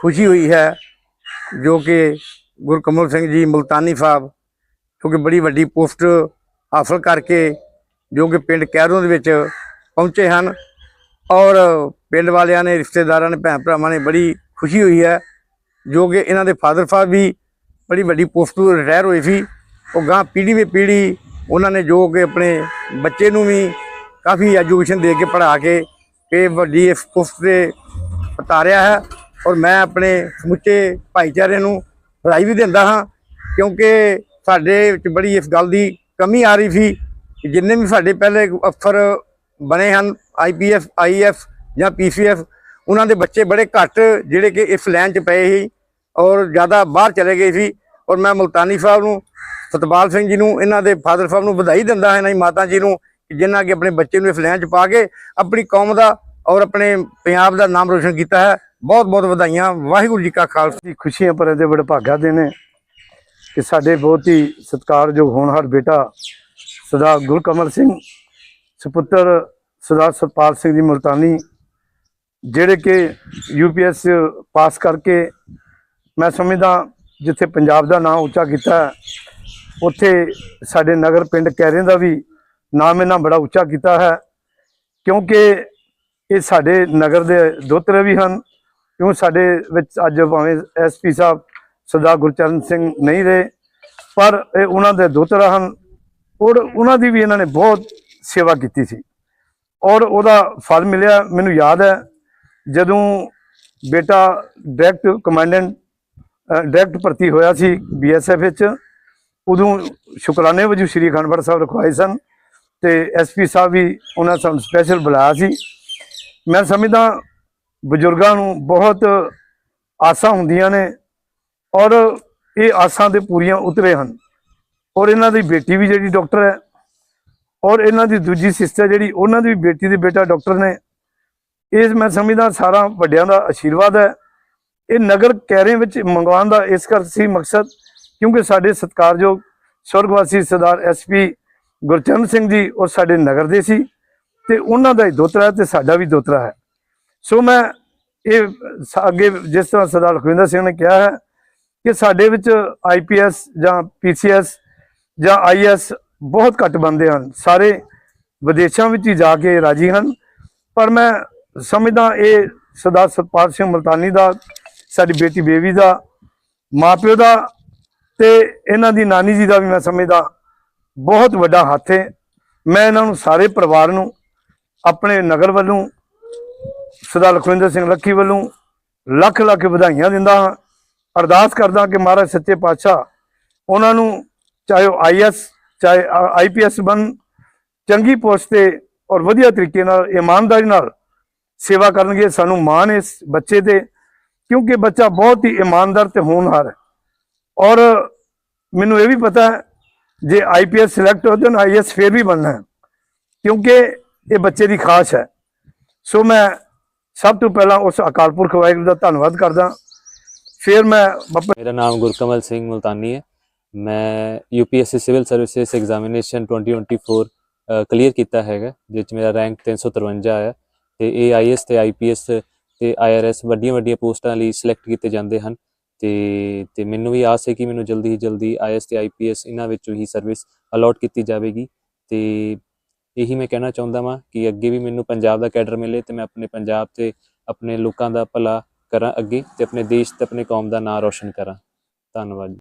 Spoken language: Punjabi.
ਖੁਸ਼ੀ ਹੋਈ ਹੈ ਜੋ ਕਿ ਗੁਰਕਮਲ ਸਿੰਘ ਜੀ, ਮੁਲਤਾਨੀ ਸਾਹਿਬ ਕਿਉਂਕਿ ਬੜੀ ਵੱਡੀ ਪੋਸਟ ਹਾਸਲ ਕਰਕੇ ਜੋ ਕਿ ਪਿੰਡ ਕੈਰੋਂ ਦੇ ਵਿੱਚ ਪਹੁੰਚੇ ਹਨ ਔਰ ਪਿੰਡ ਵਾਲਿਆਂ ਨੇ, ਰਿਸ਼ਤੇਦਾਰਾਂ ਨੇ, ਭੈਣ ਭਰਾਵਾਂ ਨੇ ਬੜੀ ਖੁਸ਼ੀ ਹੋਈ ਹੈ ਜੋ ਕਿ ਇਹਨਾਂ ਦੇ ਫਾਦਰ ਸਾਹਿਬ ਵੀ ਬੜੀ ਵੱਡੀ ਪੋਸਟ ਤੋਂ ਰਿਟਾਇਰ ਹੋਏ ਸੀ। ਉਹ ਗਾਂ ਪੀੜ੍ਹੀ ਵੀ ਪੀੜ੍ਹੀ ਉਹਨਾਂ ਨੇ ਜੋ ਕਿ ਆਪਣੇ ਬੱਚੇ ਨੂੰ ਵੀ ਕਾਫੀ ਐਜੂਕੇਸ਼ਨ ਦੇ ਕੇ ਪੜ੍ਹਾ ਕੇ ਇਹ ਵੱਡੀ ਇਸ ਪੋਸਟ ਤੇ ਉਤਾਰਿਆ ਹੈ। ਔਰ ਮੈਂ ਆਪਣੇ ਸਮੁੱਚੇ ਭਾਈਚਾਰੇ ਨੂੰ ਵਧਾਈ ਵੀ ਦਿੰਦਾ ਹਾਂ, ਕਿਉਂਕਿ ਸਾਡੇ ਵਿੱਚ ਬੜੀ ਇਸ ਗੱਲ ਦੀ ਕਮੀ ਆ ਰਹੀ ਸੀ ਕਿ ਜਿੰਨੇ ਵੀ ਸਾਡੇ ਪਹਿਲੇ ਅਫਸਰ ਬਣੇ ਹਨ ਆਈਪੀਐਸ ਆਈਐਫ ਜਾਂ ਪੀਸੀਐਸ ਉਹਨਾਂ ਦੇ ਬੱਚੇ ਬੜੇ ਘੱਟ ਜਿਹੜੇ ਕਿ ਇਸ ਲਾਈਨ 'ਚ ਪਏ ਸੀ ਔਰ ਜ਼ਿਆਦਾ ਬਾਹਰ ਚਲੇ ਗਏ ਸੀ। ਔਰ ਮੈਂ ਮੁਲਤਾਨੀ ਸਾਹਿਬ ਨੂੰ, ਸਤਪਾਲ ਸਿੰਘ ਜੀ ਨੂੰ, ਇਹਨਾਂ ਦੇ ਫਾਦਰ ਸਾਹਿਬ ਨੂੰ ਵਧਾਈ ਦਿੰਦਾ ਹਾਂ, ਇਹਨਾਂ ਦੀ ਮਾਤਾ ਜੀ ਨੂੰ ਕਿ ਜਿਨ੍ਹਾਂ ਕਿ ਆਪਣੇ ਬੱਚੇ ਨੂੰ ਇਸ ਲਾਈਨ 'ਚ ਪਾ ਕੇ ਆਪਣੀ ਕੌਮ ਦਾ ਔਰ ਆਪਣੇ ਪੰਜਾਬ ਦਾ ਨਾਮ ਰੋਸ਼ਨ ਕੀਤਾ ਹੈ। ਬਹੁਤ ਬਹੁਤ ਵਧਾਈਆਂ। ਵਾਹਿਗੁਰੂ ਜੀ ਕਾ ਖਾਲਸਾ ਦੀ ਖੁਸ਼ੀਆਂ ਭਰੇ ਦੇ ਵਡਭਾਗਾ ਦੇ ਨੇ ਕਿ ਸਾਡੇ ਬਹੁਤ ਹੀ ਸਤਿਕਾਰਯੋਗ ਹੋਣਹਾਰ ਬੇਟਾ ਸਰਦਾਰ ਗੁਰਕਮਲ ਸਿੰਘ, ਸੁਪੁੱਤਰ ਸਰਦਾਰ ਸਤਪਾਲ ਸਿੰਘ ਜੀ ਮੁਲਤਾਨੀ, ਜਿਹੜੇ ਕਿ ਯੂਪੀਐਸ ਪਾਸ ਕਰਕੇ ਮੈਂ ਸਮਝਦਾ ਜਿੱਥੇ ਪੰਜਾਬ ਦਾ ਨਾਮ ਉੱਚਾ ਕੀਤਾ ਉੱਥੇ ਸਾਡੇ ਨਗਰ ਪਿੰਡ ਕੈਰੇ ਦਾ ਵੀ ਨਾਮ ਇਹਨਾਂ ਬੜਾ ਉੱਚਾ ਕੀਤਾ ਹੈ, ਕਿਉਂਕਿ ਇਹ ਸਾਡੇ ਨਗਰ ਦੇ ਦੋਤਰੇ ਵੀ ਹਨ। ਕਿਉਂ ਸਾਡੇ ਵਿੱਚ ਅੱਜ ਭਾਵੇਂ ਐਸਪੀ ਸਾਹਿਬ ਸਰਦਾਰ ਗੁਰਚਰਨ ਸਿੰਘ ਨਹੀਂ ਰਹੇ, ਪਰ ਇਹ ਉਹਨਾਂ ਦੇ ਦੋਤਰਾ ਹਨ ਔਰ ਉਹਨਾਂ ਦੀ ਵੀ ਇਹਨਾਂ ਨੇ ਬਹੁਤ ਸੇਵਾ ਕੀਤੀ ਸੀ। ਔਰ ਉਹਦਾ ਫਲ ਮਿਲਿਆ, ਮੈਨੂੰ ਯਾਦ ਹੈ, ਜਦੋਂ ਬੇਟਾ ਡਾਇਰੈਕਟ ਕਮਾਂਡੈਂਟ ਡਾਇਰੈਕਟ ਭਰਤੀ ਹੋਇਆ ਸੀ ਬੀਐਸਐਫ ਵਿੱਚ, ਉਦੋਂ ਸ਼ੁਕਰਾਨੇ ਵਜੋਂ ਸ਼੍ਰੀ ਅਖੰਡਪੁਰ ਸਾਹਿਬ ਰਖਵਾਏ ਸਨ ਤੇ ਐਸਪੀ ਸਾਹਿਬ ਵੀ ਉਹਨਾਂ ਸਾਨੂੰ ਸਪੈਸ਼ਲ ਬੁਲਾਇਆ ਸੀ। ਮੈਂ ਸਮਝਦਾ ਬਜ਼ੁਰਗਾਂ ਨੂੰ ਬਹੁਤ ਆਸਾਂ ਹੁੰਦੀਆਂ ਨੇ ਔਰ ਇਹ ਆਸਾਂ ਦੇ ਪੂਰੀਆਂ ਉਤਰੇ ਹਨ। ਔਰ ਇਹਨਾਂ ਦੀ ਬੇਟੀ ਵੀ ਜਿਹੜੀ ਡਾਕਟਰ ਹੈ ਔਰ ਇਹਨਾਂ ਦੀ ਦੂਜੀ ਸਿਸਟਰ ਜਿਹੜੀ, ਉਹਨਾਂ ਦੀ ਵੀ ਬੇਟੀ ਦੇ ਬੇਟਾ ਡਾਕਟਰ ਨੇ ਇਹ ਮੈਂ ਸਮਝਦਾ ਸਾਰਾ ਵੱਡਿਆਂ ਦਾ ਆਸ਼ੀਰਵਾਦ ਹੈ। ਇਹ ਨਗਰ ਕੈਰੇ ਵਿੱਚ ਮੰਗਵਾਉਣ ਦਾ ਇਸ ਕਰ ਸੀ ਮਕਸਦ, ਕਿਉਂਕਿ ਸਾਡੇ ਸਤਿਕਾਰਯੋਗ ਸਵਰਗਵਾਸੀ ਸਰਦਾਰ ਐਸਪੀ ਗੁਰਚਰਨ ਸਿੰਘ ਜੀ ਉਹ ਸਾਡੇ ਨਗਰ ਦੇ ਸੀ ਤੇ ਉਹਨਾਂ ਦਾ ਹੀ ਦੋਤਰਾ ਹੈ ਤੇ ਸਾਡਾ ਵੀ ਦੋਤਰਾ ਹੈ। ਸੋ ਮੈਂ ਇਹ ਸ- ਅੱਗੇ ਜਿਸ ਤਰ੍ਹਾਂ ਸਰਦਾਰ ਲਖਵਿੰਦਰ ਸਿੰਘ ਨੇ ਕਿਹਾ ਹੈ ਕਿ ਸਾਡੇ ਵਿੱਚ ਆਈਪੀਐਸ ਜਾਂ ਪੀਸੀਐਸ ਜਾਂ ਆਈਐਸ ਬਹੁਤ ਘੱਟ ਬੰਦੇ ਹਨ। ਸਾਰੇ ਵਿਦੇਸ਼ਾਂ ਵਿੱਚ ਹੀ ਜਾ ਕੇ ਰਾਜੀ ਹਨ। ਪਰ ਮੈਂ ਸਮਝਦਾ ਇਹ ਸਰਦਾਰ ਸਤਪਾਲ ਸਿੰਘ ਮਲਤਾਨੀ ਦਾ, ਸਾਡੀ ਬੇਟੀ ਬੇਬੀ ਦਾ, ਮਾਪਿਓ ਦਾ ਤੇ ਇਹਨਾਂ ਦੀ ਨਾਨੀ ਜੀ ਦਾ ਵੀ ਮੈਂ ਸਮਝਦਾ ਬਹੁਤ ਵੱਡਾ ਹੱਥ ਹੈ। ਮੈਂ ਇਹਨਾਂ ਨੂੰ ਸਾਰੇ ਪਰਿਵਾਰ ਨੂੰ, ਆਪਣੇ ਨਗਰ ਵੱਲੋਂ ਸਰਦਾਰ ਲਖਵਿੰਦਰ ਸਿੰਘ ਲੱਖੀ ਵੱਲੋਂ ਲੱਖ ਲੱਖ ਵਧਾਈਆਂ ਦਿੰਦਾ ਹਾਂ। ਅਰਦਾਸ ਕਰਦਾ ਕਿ ਮਹਾਰਾਜ ਸੱਚੇ ਪਾਤਸ਼ਾਹ ਉਹਨਾਂ ਨੂੰ ਚਾਹੇ ਉਹ ਆਈਐਸ ਚਾਹੇ ਆਈਪੀਐਸ ਬਣ, ਚੰਗੀ ਪੋਸਟ ਤੇ ਔਰ ਵਧੀਆ ਤਰੀਕੇ ਨਾਲ, ਇਮਾਨਦਾਰੀ ਨਾਲ ਸੇਵਾ ਕਰਨਗੇ। ਸਾਨੂੰ ਮਾਣ ਇਸ ਬੱਚੇ ਤੇ, ਕਿਉਂਕਿ ਬੱਚਾ ਬਹੁਤ ਹੀ ਇਮਾਨਦਾਰ ਤੇ ਹੋਣਹਾਰ ਹੈ। ਔਰ ਮੈਨੂੰ ਇਹ ਵੀ ਪਤਾ ਹੈ, ਜੇ ਆਈਪੀਐਸ ਸਿਲੈਕਟ ਹੋ ਜਾਣ ਆਈਐਸ ਫੇਰ ਵੀ ਬਣਨਾ ਹੈ, ਕਿਉਂਕਿ ਇਹ ਬੱਚੇ ਦੀ ਖਾਸ ਹੈ। ਸੋ ਮੈਂ ਸਭ ਤੋਂ ਪਹਿਲਾਂ ਉਸ ਅਕਾਲ ਪੁਰਖ ਵਾਹਿਗੁਰੂ ਦਾ ਧੰਨਵਾਦ ਕਰਦਾ। ਫਿਰ ਮੈਂ ਮੇਰਾ ਨਾਮ ਗੁਰਕਮਲ ਸਿੰਘ ਮੁਲਤਾਨੀ ਹੈ। ਮੈਂ UPSC civil services examination 2024 clear ਕੀਤਾ ਹੈਗਾ, ਜਿਸ 'ਚ ਮੇਰਾ ਰੈਂਕ 353 ਆਇਆ। ਤੇ ਇਹ ਆਈਐਸ ਤੇ ਆਈਪੀਐਸ ਤੇ ਆਈਆਰਐਸ ਵੱਡੀਆਂ ਵੱਡੀਆਂ ਪੋਸਟਾਂ ਲਈ ਸਿਲੈਕਟ ਕੀਤੇ ਜਾਂਦੇ ਹਨ। ਤੇ ਤੇ ਮੈਨੂੰ ਵੀ ਆਸ ਹੈ ਕਿ ਮੈਨੂੰ ਜਲਦੀ ਹੀ ਜਲਦੀ ਆਈਐਸ ਤੇ ਆਈਪੀਐਸ ਇਹਨਾਂ ਵਿੱਚੋਂ ਹੀ ਸਰਵਿਸ ਅਲਾਟ ਕੀਤੀ ਜਾਵੇਗੀ। ਤੇ ਇਹੀ ਮੈਂ ਕਹਿਣਾ ਚਾਹੁੰਦਾ ਵਾਂ ਕਿ ਅੱਗੇ ਵੀ ਮੈਨੂੰ ਪੰਜਾਬ ਦਾ ਕੈਡਰ ਮਿਲੇ ਤੇ ਮੈਂ ਆਪਣੇ ਪੰਜਾਬ ਤੇ ਆਪਣੇ ਲੋਕਾਂ ਦਾ ਭਲਾ ਕਰਾਂ ਅੱਗੇ ਤੇ ਆਪਣੇ ਦੇਸ਼ ਤੇ ਆਪਣੇ ਕੌਮ ਦਾ ਨਾਂ ਰੋਸ਼ਨ ਕਰਾਂ ਧੰਨਵਾਦ ਜੀ।